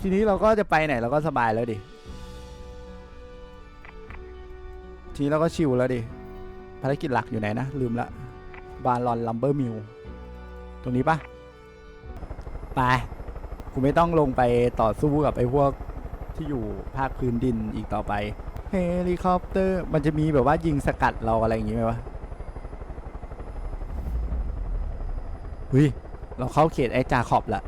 ทีนี้เราก็จะไปไหนเราก็สบายแล้วดิ ทีนี้เราก็ชิลแล้วดิ ภารกิจหลักอยู่ไหนนะ ลืมละบาลอนลัมเบอร์มิลตรงนี้ปะไปกูไม่ต้องลงไปต่อสู้กับไอ้พวกที่อยู่ภาคพื้นดินอีกต่อไป เฮลิคอปเตอร์ มันจะมีแบบว่ายิงสกัดเราอะไรอย่างงี้ไหมวะเฮ้ยเราเข้าเขตไอ้จาขอบละ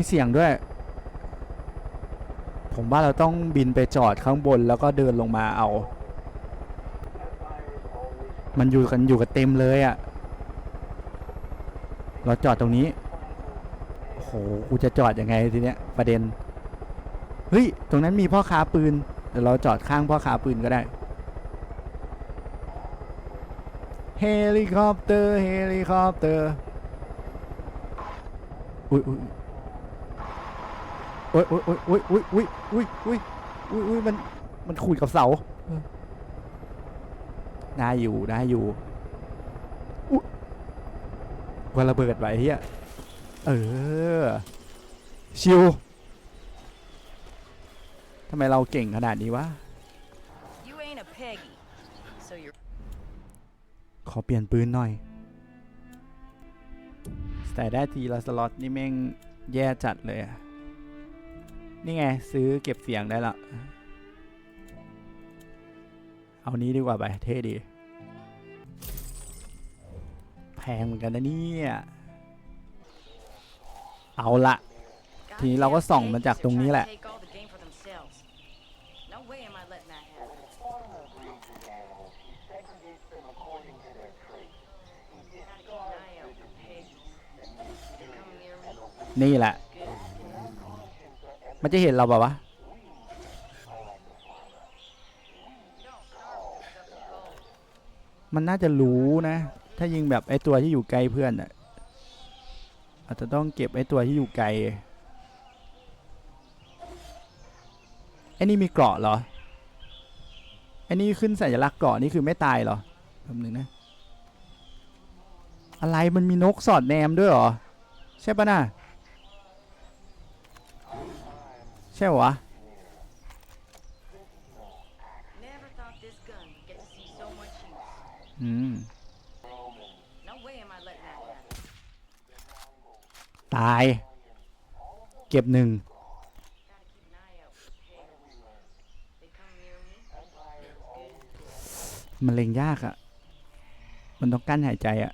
มีเสียงด้วย ผมว่าเราต้องบินไปจอดข้างบนแล้วก็เดินลงมาเอา มันอยู่กันอยู่กันเต็มเลยอะ่ะ เราจอดตรงนี้ โอ้โห กูจะจอดยังไงทีเนี้ยประเด็น เฮ้ย ตรงนั้นมีพ่อค้าปืน เดี๋ยวเราจอดข้างพ่อค้าปืนก็ได้เฮลิคอปเตอร์ เฮลิคอปเตอร์ อุ้ยอุ้ย โอ้ยโอ้ยโอ้ยโอ้ยโอ้ยโอ้ยโอ้ยโอ้ยโอ้ยโอ้ยมันมันขูดกับเสาได้อยู่ได้อยู่วันระเบิดไว้เฮียเออ ชิวทำไมเราเก่งขนาดนี้วะ ขอเปลี่ยนปืนหน่อยใส่ได้ทีละสล็อตนี่แม่งแย่จัดเลยอะ นี่ไง ซื้อเก็บเสียงได้ละ เอานี้ดีกว่าไป เท่ดี แพงเหมือนกันนะเนี่ย เอาละทีนี้เราก็ส่องมาจากตรงนี้แหละ นี่แหละ มันจะเห็นเราปล่าวะ มันน่าจะรู้นะ ถ้ายิงแบบไอ้ตัวที่อยู่ไกลเพื่อนอะอาจจะต้องเก็บไอ้ตัวที่อยู่ไกลไอ้นี่มีเกราะเหรอไอ้นี่ขึ้นสัญลักษณ์เกราะนี่คือไม่ตายเหรอแป๊บนึงนะ อะไรมันมีนกสอดแนมด้วยเหรอ ใช่ปะน่ะ ใช่เหรอวะ Never thought this gun would get to see so much use. อืม No way am I letting that happen. ตาย เก็บหนึ่ง Gotta keep an eye out for Peggy's. They come near me. Good. มันเล็งยากอะ่ะ มันต้องกั้นหายใจอะ่ะ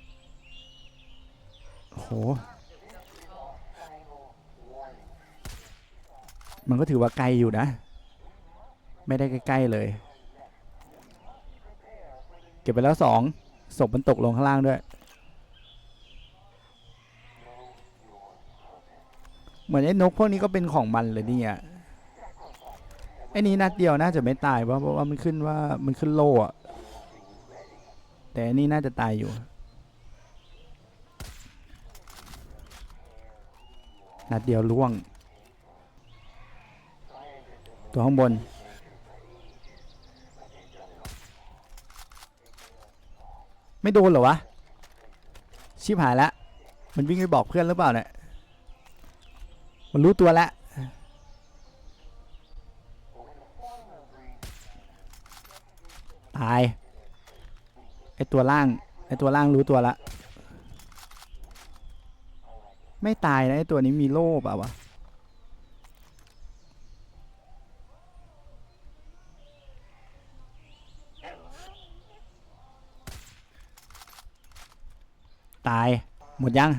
โห มันก็ถือว่าไกลอยู่นะ ไม่ได้ใกล้ๆเลย เก็บไปแล้วสองศพมันตกลงข้างล่างด้วย เหมือนไอ้นกพวกนี้ก็เป็นของมันเลยเนี่ยไอ้นี้นัดเดียวน่าจะไม่ตายเพราะเพราะว่ามันขึ้นว่ามันขึ้นโล่อะแต่อันนี่น่าจะตายอยู่ นัดเดียวล่วง ตัวข้างบน ไม่โดนเหรอวะ ชิบหายแล้วมันวิ่งไปบอกเพื่อนหรือเปล่าเนี่ย มันรู้ตัวแล้วตาย ไอตัวล่าง ไอตัวล่างรู้ตัวละ ไม่ตายนะไอตัวนี้มีโล่เปล่าวะ ตาย หมดยัง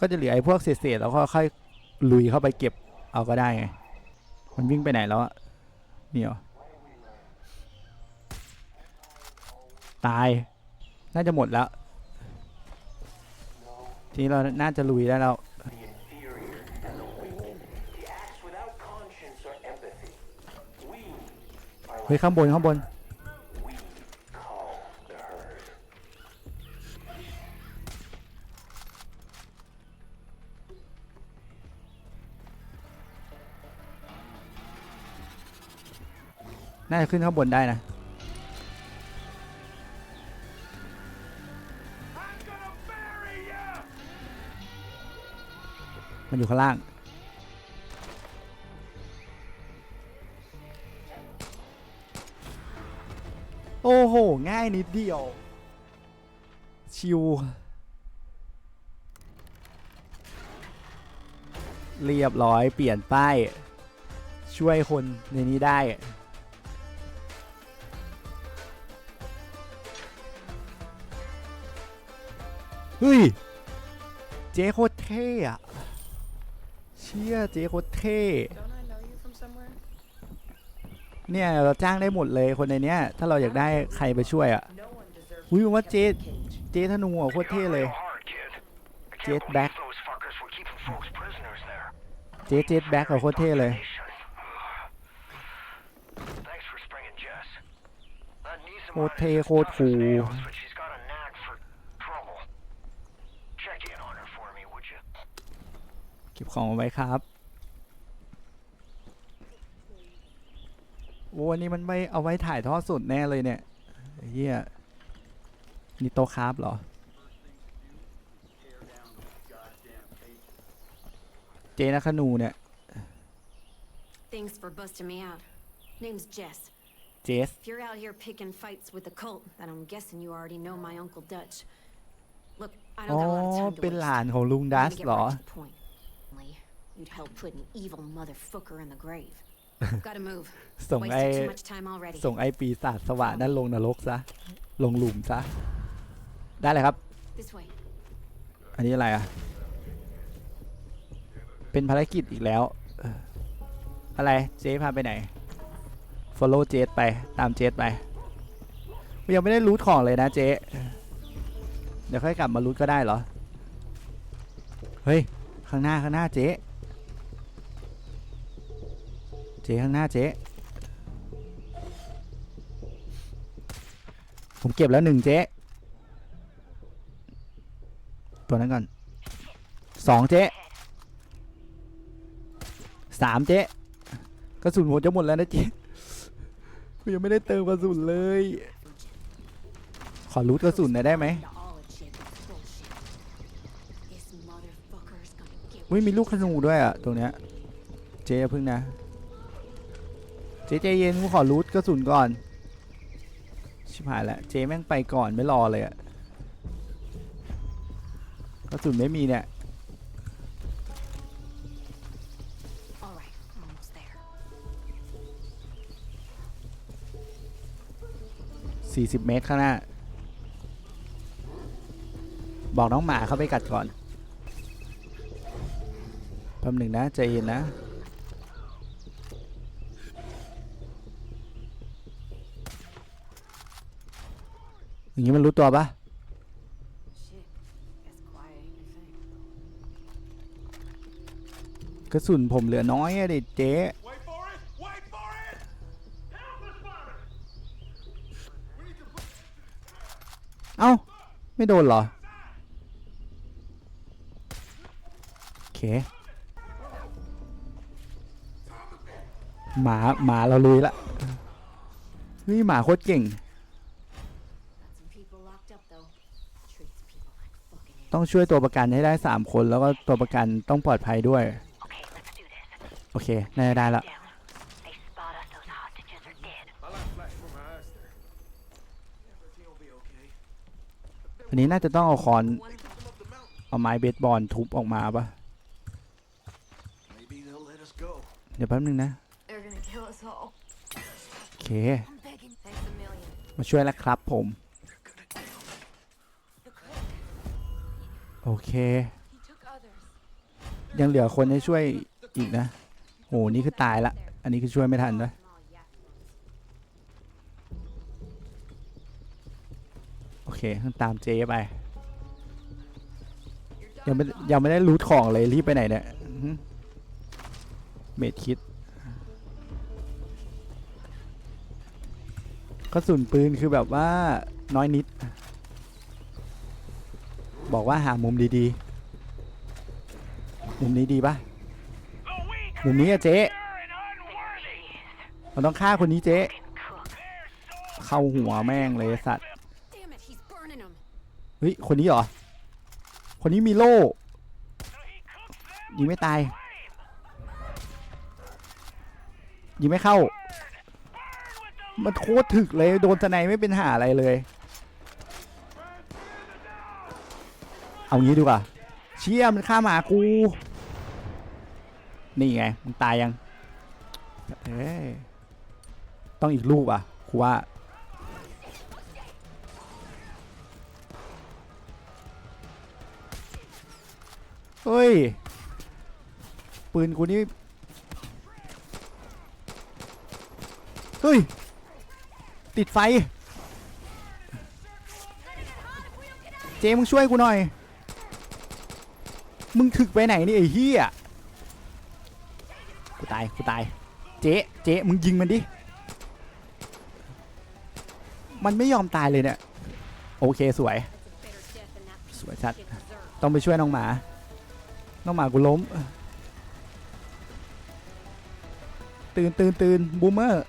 ก็จะเหลือไอ้พวกเศษๆแล้วก็ค่อยลุยเข้าไปเก็บเอาก็ได้ไงมันวิ่งไปไหนแล้วอะนี่เหรอตาย น่าจะหมดแล้ว ทีนี้เราน่าจะลุยได้แล้วเฮ้ยข้างบนข้างบน น่าจะขึ้นข้างบนได้นะมันอยู่ข้างล่าง โอ้โห ง่ายนิดเดียว ชิว เรียบร้อยเปลี่ยนป้าย ช่วยคนในนี้ได้ เฮ้ย เจ๊โคตรเท่อะเชี่ยเจ๊โคตรเท่ Don't I know you from somewhere? เนี่ยเราจ้างได้หมดเลยคนในเนี้ย ถ้าเราอยากได้ใครไปช่วยอะ No one deserves อุ้ย to be ว่า kept เจ๊ in a cage. เจ๊ธนูอะโคตรเท่เลย hard, kid. I Jet can't back. believe those fuckers were keeping folks prisoners there. เจ๊เจ็ตแบ็กอะโคตรเท่เลย Thanks for springing Jess. That Nisa โคตรเท่โคตรคู nails, but she's got a knack for trouble. Check in on her for me, would you? เก็บของเอาไว้ครับ โอ้อันนี้มันไม่เอาไว้ถ่ายทอดสดแน่เลยเนี่ยไอ้เฮียนี่โตะครับเหรอ เจนักขนูเนี่ย Thanks for busting me out. Name's Jess. เจส If you're out here picking fights with the cult, then I'm guessing you already know my Uncle Dutch. Look, I อ๋อ don't got a lot of time to เป็น waste. หลานของลุง I'm ดัส gonna get เหรอ right to the point. Only, You'd help put an evil motherfucker in the grave. Gotta move. ส่งไอ้ Wasted too much time already. ส่งไอ้ปีศาจสวะนั่นลงนรกซะ ลงหลุมซะ ได้เลยครับ This way. อันนี้อะไรอะ เป็นภารกิจอีกแล้วเอ่ออะไร เจ๊พาไปไหน follow เจสไป ตามเจสไป ยังไม่ได้รูทของเลยนะเจ๊เดี๋ยวค่อยกลับมารูทก็ได้เหรอ เฮ้ย ข้างหน้าข้างหน้าเจ๊ จ๊ข้างหน้าเจ๊ผมเก็บแล้วหนึ่งเจ๊ตัวนั้นก่อนสองเจ๊สามเจ๊กระสุนผมจะหมดแล้วนะเจ๊ผมยังไม่ได้เติมกระสุนเลย ขอรูดกระสุนหน่อยได้ไหมไม่มีลูกขนูด้วยอะตรงเนี้ยเจ๊อย่าพึ่งนะ เจ๊ใจเย็นกูขอรูดกระสุนก่อน ชิบหายแล้วเจ๊แม่งไปก่อนไม่รอเลยอะกระสุนไม่มีเนี่ย All right, I'm almost there. 40 เมตรข้างหน้า บอกน้องหมาเข้าไปกัดก่อนแป๊บหนึ่งนะใจเย็นนะ อย่างนี้มันรู้ตัวปะกระสุนผมเหลือน้อยอะดิเจ๊เอ้า ไม่โดนเหรอ โอเค หมา หมาเราลุยละนี่หมาโคตรเก่ง ต้องช่วยตัวประกันให้ได้ 3 คนแล้วก็ตัวประกันต้องปลอดภัยด้วย Okay, let's do this. โอเคน่าจะได้ละ Down. They spot us, those hostages are dead. I like flash from my eyes there. Everything will be okay. อันนี้น่าจะต้องเอาคอน Them up the mountain. เอาไม้เบสบอลทุบออกมาปะ Maybe they'll let us go. เดี๋ยวแป๊บนึงนะ They're gonna kill us all. โอเค I'm begging. Thanks a million. มาช่วยแล้วครับผม โอเค ยังเหลือคนให้ช่วยอีกนะโหนี่คือตายละ อันนี้คือช่วยไม่ทันนะโอเคต้องตามเจไป ยังไม่ยังไม่ได้รูทของเลยรีบไปไหนเนี่ยเมดคิดกระสุนปืนคือแบบว่าน้อยนิด บอกว่าหามุมดีๆ มุมนี้ดีปะมุมนี้อะเจ๊ and unworthy. เราต้องฆ่าคนนี้เจ๊ เข้าหัวแม่งเลยสัตว์ เฮ้ย คนนี้เหรอ คนนี้มีโล่ ยิงไม่ตาย ยิงไม่เข้า มันโคตรถึกเลย โดนสไนไม่เป็นหาอะไรเลย เอางี้ดีกว่า เชี่ยมันฆ่าหมากู นี่ไงมึงตายยังเอ้ต้องอีกลูกอะครูว่า เฮ้ย ปืนกูนี่ เฮ้ย ติดไฟ เจมึงช่วยกูหน่อย มึงถึกไปไหนนี่ไอ้เหี้ยกูตายกูตาย เจ๊เจ๊มึงยิงมันดิ มันไม่ยอมตายเลยเนี่ย โอเคสวย สวยชัด ต้องไปช่วยน้องหมา น้องหมากูล้ม ตื่นตื่นตื่นบูมเมอร์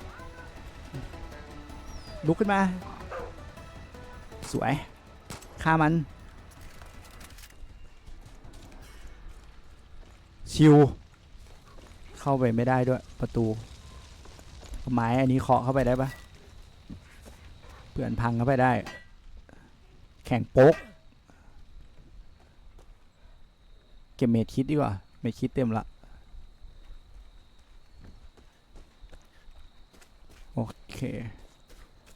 ลุกขึ้นมา สวยฆ่ามัน ชิว เข้าไปไม่ได้ด้วยประตู ไม้อันนี้เคาะเข้าไปได้ปะเปื่อนพังเข้าไปได้ แข่งโป๊ก เก็บเมดคิดดีกว่า เมดคิดเต็มละโอเค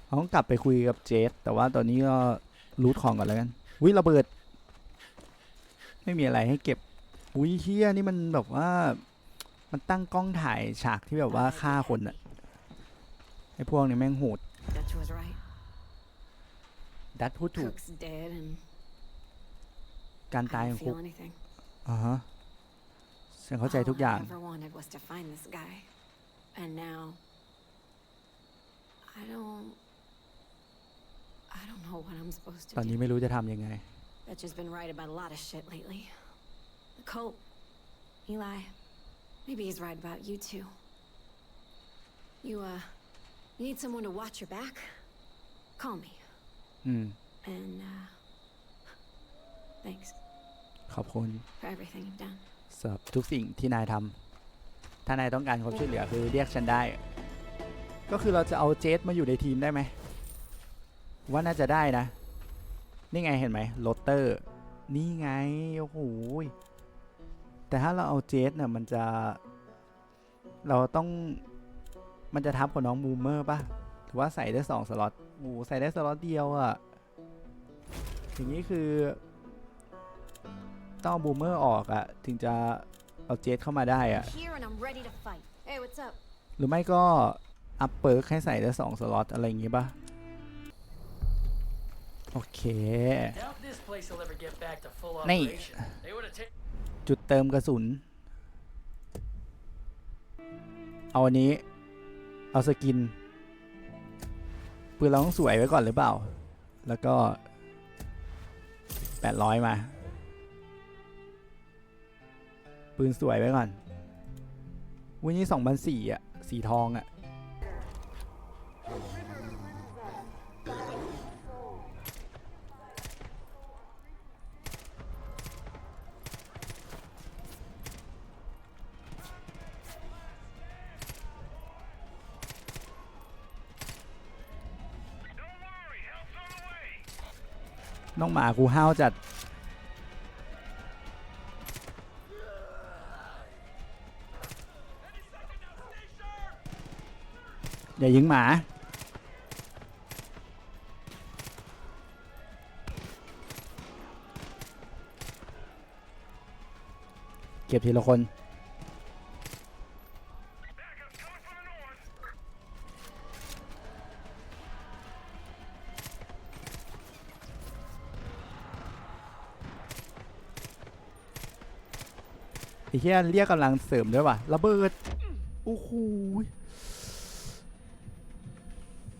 เราต้องกลับไปคุยกับเจสแต่ว่าตอนนี้ก็รูทของก่อนแล้วกันวิระเบิด ไม่มีอะไรให้เก็บ อุ้ยเฮียนี่มันแบบว่า มันตั้งกล้องถ่ายฉากที่แบบว่าฆ่าคนอะไอ้พวกนี้แม่งโหด Dutch was right. ดัดพูดถูก Cook's dead, and การ I ตายข don't องคุก feel anything. อ่าฮะฉันเข้าใจทุกอย่าง All I ever wanted was to find this guy, and now I don't. I don't know what I'm supposed ตอน to นี้ do. ไม่รู้จะทำยังไง Dutch has been right about a lot of shit lately. The cult, Eli. Maybe he's right about you too. You uh, you need someone to watch your back. Call me, อืม and uh, thanks ขอบคุณ for everything you've done. สำหรับทุกสิ่งที่นายทำถ้านายต้องการความช่วยเหลือคือเรียกฉันได้ ก็คือเราจะเอาเจสมาอยู่ในทีมได้ไหม ว่าน่าจะได้นะ นี่ไงเห็นไหมโรเตอร์ นี่ไง โอ้โหย แต่ถ้าเราเอาเจสเนี่ยมันจะเราต้องมันจะทับกับน้องมูเมอร์ป่ะหรือว่าใส่ได้สองสล็อตโอ้โหใส่ได้สล็อตเดียวอะ่ะอย่างนี้คือ ต้องบูมเมอร์ออกอะถึงจะเอาเจสเข้ามาได้อะ Here and I'm ready to fight. Hey, what's up? หรือไม่ก็อัพเปิร์กให้ใส่ได้สองสล็อตอะไรอย่างงี้ป่ะโอเค Doubt จุดเติมกระสุน เอาอันนี้ เอาสกิน ปืนเราต้องสวยไว้ก่อนหรือเปล่า แล้วก็ 800 มา ปืนสวยไว้ก่อน วันนี้2004อะ สีทองอะ น้องหมากูห้าวจัด อย่ายิงหมา เก็บทีละคน เฮียเรียกกำลังเสริมด้วยว่ะระเบิดโอ้โห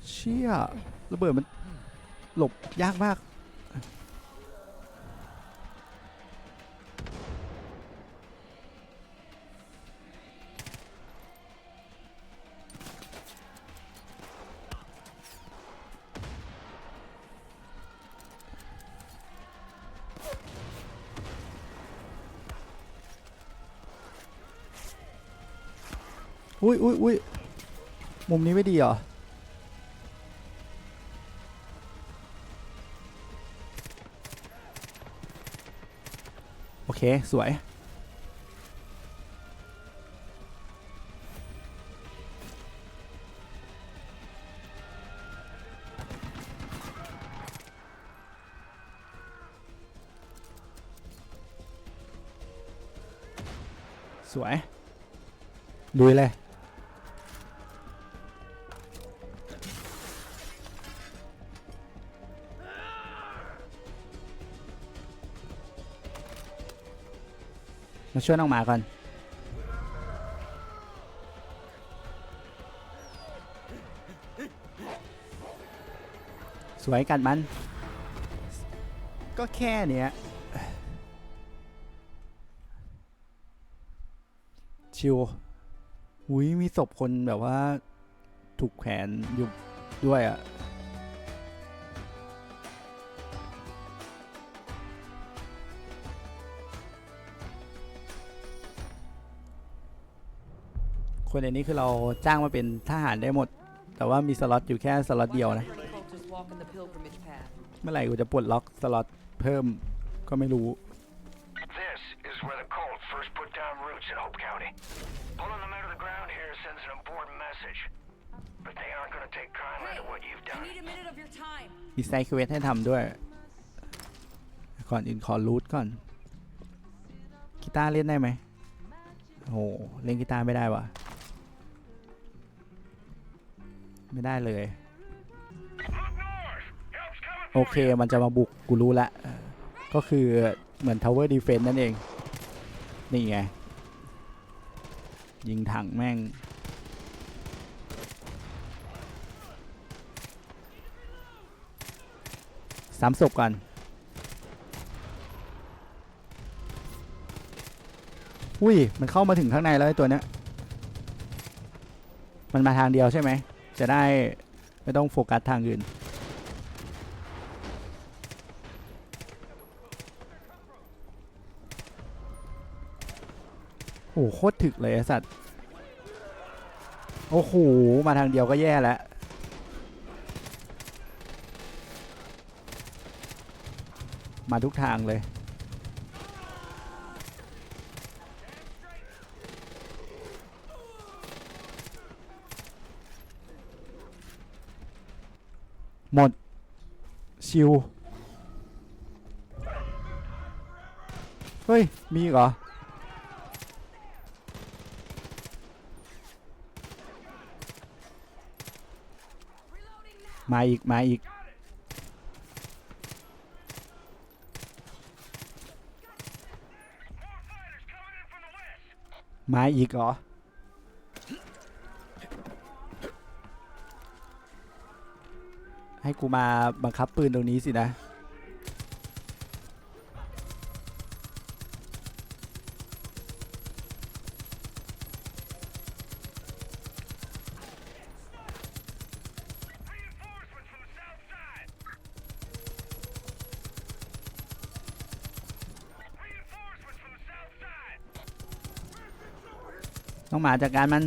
เชี่ยระเบิดมันหลบยากมาก อุ้ยอุ้ยอุ้ยมุมนี้ไม่ดีเหรอ โอเค สวย สวย ลุยเลย มาช่วยน้องหมาก่อน สวยกัดมัน ก็แค่เนี้ยชิวอุ้ยมีศพคนแบบว่า ถูกแขวนอยู่ด้วยอะ่ะ คนในนี้คือเราจ้างมาเป็นทหารได้หมด แต่ว่ามีสล็อตอยู่แค่สล็อตเดียวนะ Cultists walking the pilgrimage path. เมื่อไหร่กูจะปลดล็อกสล็อตเพิ่มก็ไม่รู้ This is where the cult first put down roots in Hope County. Pulling them out of the ground here sends an important message. But they aren't going to take kindly to what you've done. a minute of your time. มีไซค์เควสให้ทำด้วย ก่อนอื่นขอรูทก่อนกีตาร์เล่นได้ไหมโอ้โหเล่นกีตาร์ไม่ได้วะ ไม่ได้เลย โอเคมันจะมาบุกกูรู้ละก็คือเหมือน Tower Defense นั่นเอง นี่ไง ยิงถังแม่ง สามศพก่อนอุ้ย มันเข้ามาถึงข้างในแล้วไอ้ตัวเนี้ย มันมาทางเดียวใช่ไหม จะได้ไม่ต้องโฟกัสทางอื่น โอ้โหโคตรถึกเลยไอ้สัตว์ โอ้โห มาทางเดียวก็แย่แล้วมาทุกทางเลย หมด ชิว เฮ้ย มีเหรอ มาอีก มาอีก มาอีกเหรอ ให้กูมาบังคับปืนตรงนี้สินะ ต้องมาจากการมัน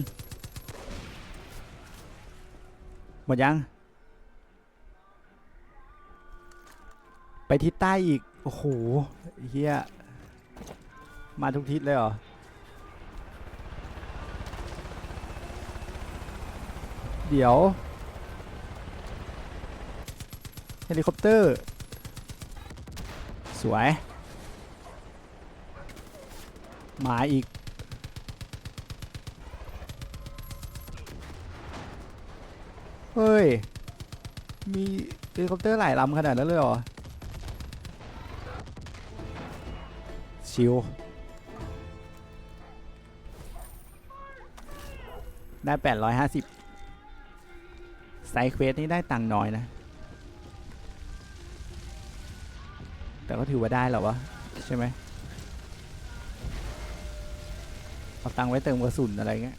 หมดยัง ไปทิศใต้อีก โอ้โหเฮียมาทุกทิศเลยเหรอ เดี๋ยว เฮลิคอปเตอร์ สวย มาอีก เฮ้ย มีเฮลิคอปเตอร์หลายลำขนาดนั้นเลยเหรอ ชิวได้ 850ไซด์เควสนี่ได้ตังค์น้อยนะ แต่ก็ถือว่าได้แล้ววะ ใช่ไหมเอาตังค์ไว้เติมกระสุนอะไรเงี้ย